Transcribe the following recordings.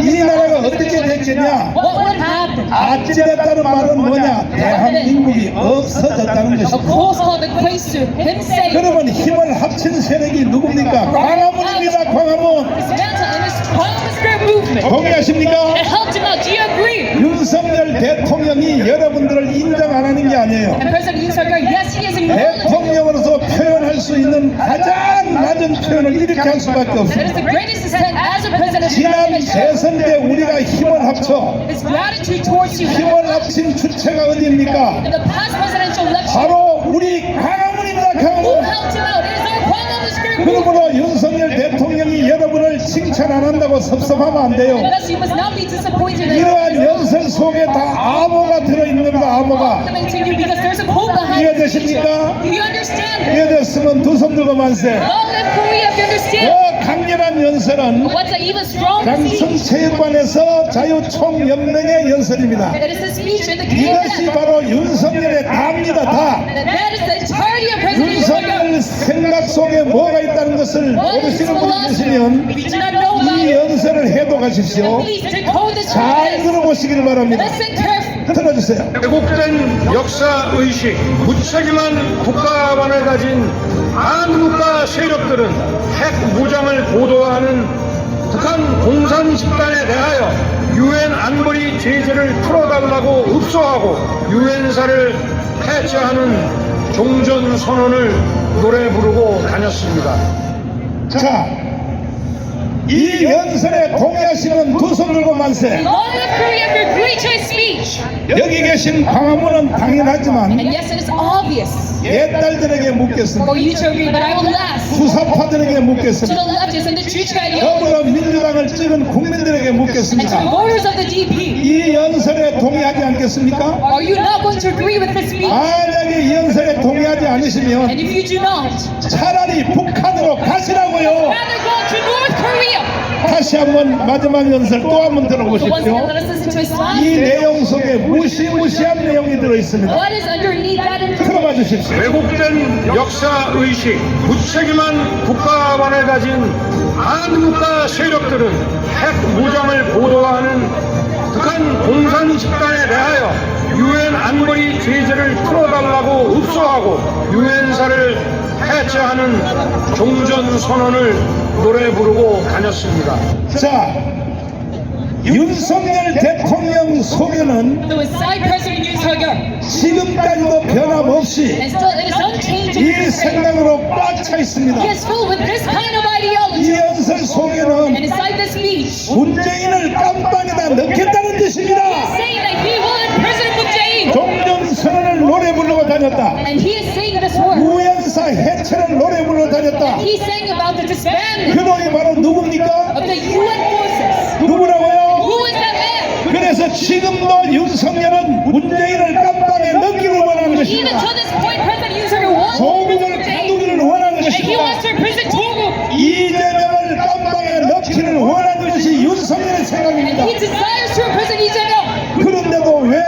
이 나라가 어떻게 happen? 아찔했다는 말은 뭐냐? 대한민국이 없어졌다는 saying, 그러면 힘을 합친 세력이 누굽니까? 광화문입니다. 광화문. 동의하십니까? 윤석열 대통령이 여러분들을 인정 안 하는 게 아니에요. And President Yoon Suk Yeol, yes, he is acknowledging. 대통령으로서 표현할 수 있는 가장 낮은 표현을 이렇게 할 수밖에 That is 없습니다. 지난. 대선 때 우리가 힘을 합쳐 His gratitude towards you. 힘을 합친 주체가 어디입니까? In the past presidential election, 바로 우리 강화문입니다. who 강화문. helped him out? It is our Parliament Square movement. 그러므로 윤석열 대통령이 여러분을 칭찬 안 한다고 섭섭하면 안 돼요. And thus you must not be disappointed that 이러한 연설 속에 다 암호가 들어있는 겁니다. 암호가. 이해되십니까? Do you understand? 이해됐으면 두 손 들고 만세. 더 강렬한 연설은? 강성체육관에서 자유총연맹의 연설입니다. 이것이. 바로 윤석열의 답니다. 다. 윤석열 생각 속에 뭐가 있다는 것을 모르시는 분이? 계시면 이 연설을 해도 가십시오. 잘. 들어보시길 바랍니다. Listen carefully. 들어주세요. 왜곡된 역사 의식, 무책임한 국가관을 가진 한국가 세력들은 핵 무장을 보도하는 북한 공산 집단에 대하여 유엔 안보리 제재를 풀어달라고 읍소하고 유엔사를 해체하는 종전 선언을 노래 부르고 다녔습니다. 자, 이 연설에 동의하시면 두손 들고 만세. Long live Korea for great choice speech. 여기 계신 광화문은 당연하지만 And yes, it is obvious 내 딸들에게 묻겠습니다. for you to agree, but I will ask 수사파들에게 to 묻겠습니다. the leftists and the true Chinese 더불어민주당을 찍은 국민들에게 and to the 묻겠습니다. voters of the DP. 이 연설에 동의하지 않겠습니까? Are you not going to agree with this speech? 만약에 이 연설에 동의하지 않으시면 And if you do not, 차라리 북한으로 가시라고요. rather go to North Korea. 다시 한번 마지막 연설 또 한 번 So once again, 들어보십시오. let us listen to his 이 last. 내용 속에 무시무시한 내용이 들어 있습니다. What is underneath that information? 들어봐 주십시오. 왜곡된 역사 의식, 무책임한 국가관을 가진 한 국가 세력들은 핵 무장을 보도하는 북한 공산 집단에 대하여 유엔 안보리 제재를 풀어달라고 읍소하고 유엔사를 해체하는 종전 선언을 노래 부르고 다녔습니다. 자, 윤석열 대통령 소견은 지금까지도 변함없이. 이. 생각으로 꽉 차 있습니다. 이. 연설 소견은 문재인을 깜빵 다녔다. And he is saying this word. 우연사 해체를 노래 부르고 다녔다. He's saying about the disbandment 그놈이 바로 누굽니까? of the UN forces. 누구라고요? Who is that man? 그래서 지금도 윤석열은 문재인을 깜빵에 넣기를 원하는 Even 것입니다. to this point, President Yoon Suk Yeol wants to 조국을. 가두기를 원하는 And he wants 것입니다. to imprison Togo. 이재명을 깜빵에 넣기를 원하는 것이 윤석열의 And 생각입니다. he desires to imprison Lee Jae-myung. 그런데도 왜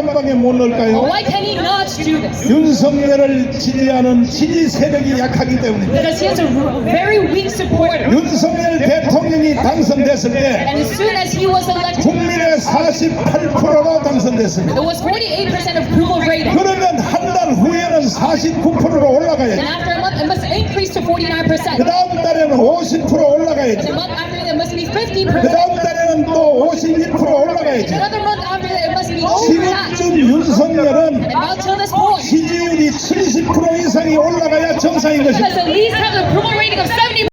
깜빵에 못 넣을까요? Why can he not do this? 윤석열을 지지하는 지지 세력이 약하기 때문입니다. Because he has a very weak supporter. 윤석열 대통령이 당선됐을 때 And as soon as he was elected, 국민의 48%로 당선됐습니다. it was 48% of approval rating. 그러면 한 달 후에는 49%로 And 올라가야죠. after a month, it must increase to 49%. 그 다음 달에는 50% And a 올라가야죠. month after that, it must be 그 50%. 다음 달에는 또 52% 올라가야죠. Another month after that, it must be over that. 지금쯤 윤석열은 And until this point, 지지율이 70% 이상이 올라가야 정상인 he 것입니다.